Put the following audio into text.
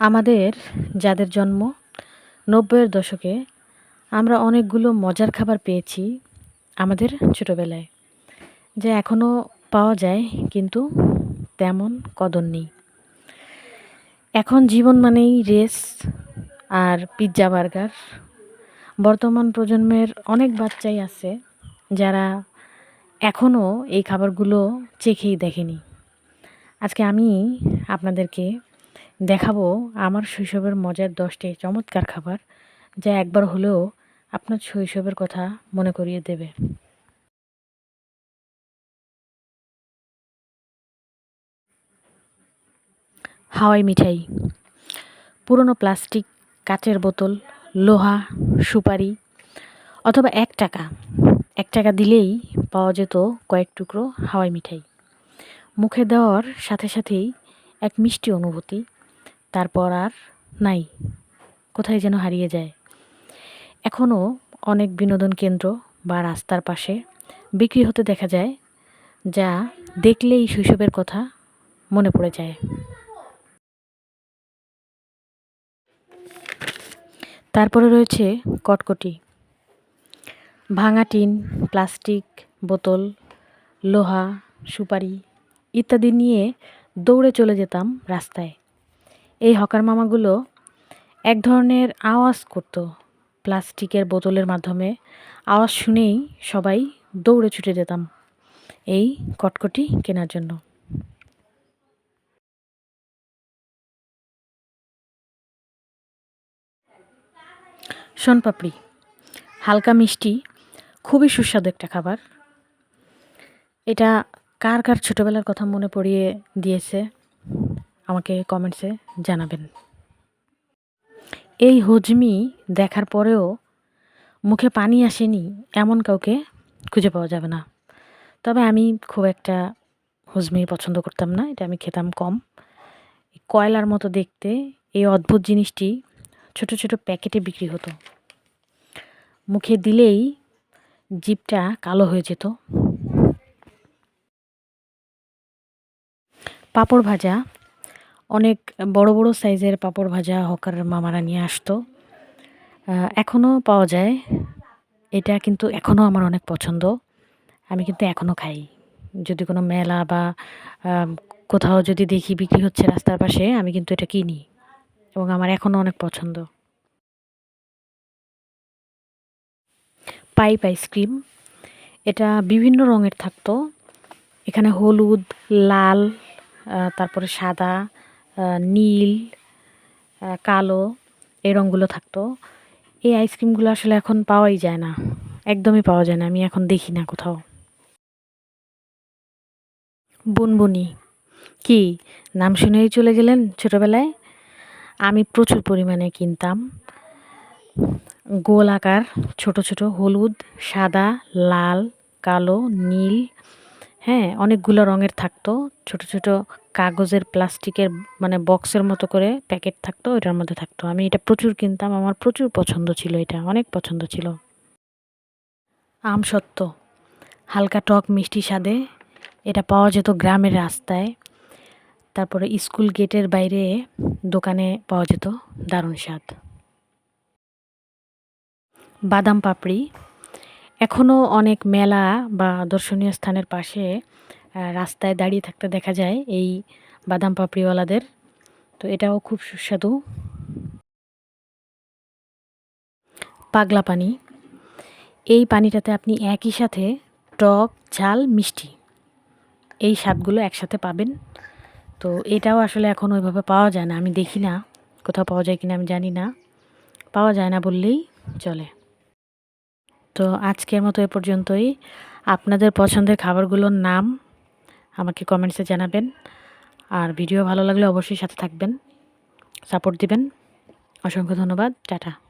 আমাদের যাদের জন্ম নব্বইয়ের দশকে, আমরা অনেকগুলো মজার খাবার পেয়েছি আমাদের ছোটোবেলায়, যা এখনও পাওয়া যায় কিন্তু তেমন কদর নেই। এখন জীবন মানেই রেস আর পিৎজা বার্গার। বর্তমান প্রজন্মের অনেক বাচ্চাই আছে যারা এখনও এই খাবারগুলো চেখেই দেখেনি। আজকে আমি আপনাদেরকে দেখাবো আমার শৈশবের মজার দশটি চমৎকার খাবার, যা একবার হলেও আপনার শৈশবের কথা মনে করিয়ে দেবে। হাওয়াই মিঠাই, পুরনো প্লাস্টিক, কাচের বোতল, লোহা, সুপারি, অথবা এক টাকা। এক টাকা দিলেই পাওয়া যেত কয়েক টুকরো হাওয়াই মিঠাই। মুখে দেওয়ার সাথে সাথেই এক মিষ্টি অনুভূতি তারপর আর নাই। কোথায় যেন হারিয়ে যায়। এখনও অনেক বিনোদন কেন্দ্র বা রাস্তার পাশে বিক্রি হতে দেখা যায়, যা দেখলেই শৈশবের কথা মনে পড়ে যায়। তারপরে রয়েছে কটকটি। ভাঙা টিন, প্লাস্টিক, বোতল, লোহা, সুপারি ইত্যাদি নিয়ে দৌড়ে চলে যেতাম রাস্তায়। এই হকার মামাগুলো এক ধরনের আওয়াজ করত। প্লাস্টিকের বোতলের মাধ্যমে আওয়াজ শুনেই সবাই দৌড়ে ছুটে যেতাম এই কটকটি কেনার জন্য। শোনপাপড়ি হালকা মিষ্টি, খুবই সুস্বাদু একটা খাবার। এটা কার কার ছোটোবেলার কথা মনে পড়িয়ে দিয়েছে? আমাকে কমেন্টসে জানাবেন। এই হজমি দেখার পরেও মুখে পানি আসেনি, এমন কাউকে খুঁজে পাওয়া যাবে না। তবে আমি খুব একটা হজমি পছন্দ করতাম না, এটা আমি খেতাম কম। কয়লার মতো দেখতে এই অদ্ভুত জিনিসটি ছোট ছোট প্যাকেটে বিক্রি হতো। মুখে দিলেই জিপটা কালো হয়ে যেত। পাঁপড় ভাজা অনেক বড় বড় সাইজের পাঁপড় ভাজা হকার মামারা নিয়ে আসতো। এখনও পাওয়া যায়। এটা কিন্তু এখনও আমার অনেক পছন্দ। আমি কিন্তু এখনও খাই। যদি কোনো মেলা বা কোথাও যদি দেখি বিক্রি হচ্ছে রাস্তার পাশে, আমি কিন্তু এটা কিনি। এবং আমার এখনও অনেক পছন্দ। পাইপ আইসক্রিম এটা বিভিন্ন রঙের থাকতো। এখানে হলুদ, লাল তারপরে সাদা নীল কালো এই রঙগুলো থাকতো। এই আইসক্রিমগুলো আসলে এখন পাওয়াই যায় না। একদমই পাওয়া যায় না। আমি এখন দেখি না কোথাও। বুনবুনি, কি? নাম শুনেই চলে গেলেন ছোটোবেলায়? আমি প্রচুর পরিমাণে কিনতাম। গোল আকার, ছোট ছোট, হলুদ, সাদা, লাল, কালো, নীল হ্যাঁ অনেকগুলো রঙের থাকতো। ছোট ছোট কাগজের প্লাস্টিকের মানে বক্সের মতো করে প্যাকেট থাকতো, ওইটার মধ্যে থাকতো। আমি এটা প্রচুর কিনতাম, আমার প্রচুর পছন্দ ছিল এটা, অনেক পছন্দ ছিল। আম সত্য হালকা টক মিষ্টি স্বাদে, এটা পাওয়া যেত গ্রামের রাস্তায়। তারপরে স্কুল গেটের বাইরে দোকানে পাওয়া যেত দারুণ স্বাদ। বাদাম পাপড়ি এখনও অনেক মেলা বা দর্শনীয় স্থানের পাশে রাস্তায় দাঁড়িয়ে থাকতে দেখা যায় এই বাদাম পাপড়িওয়ালাদের। তো এটাও খুব সুস্বাদু। পাগলা পানি। এই পানিটাতে আপনি একই সাথে টক, ঝাল, মিষ্টি, এই স্বাদগুলো একসাথে পাবেন। তো এটাও আসলে এখন ওইভাবে পাওয়া যায় না। আমি দেখি না কোথাও পাওয়া যায় কিনা, আমি জানি না। পাওয়া যায় না বললেই চলে। তো আজকের মতো এ পর্যন্তই। আপনাদের পছন্দের খাবারগুলোর নাম আমাকে কমেন্টসে জানাবেন। আর ভিডিও ভালো লাগলে অবশ্যই সাথে থাকবেন। সাপোর্ট দিবেন। অসংখ্য ধন্যবাদ। টাটা।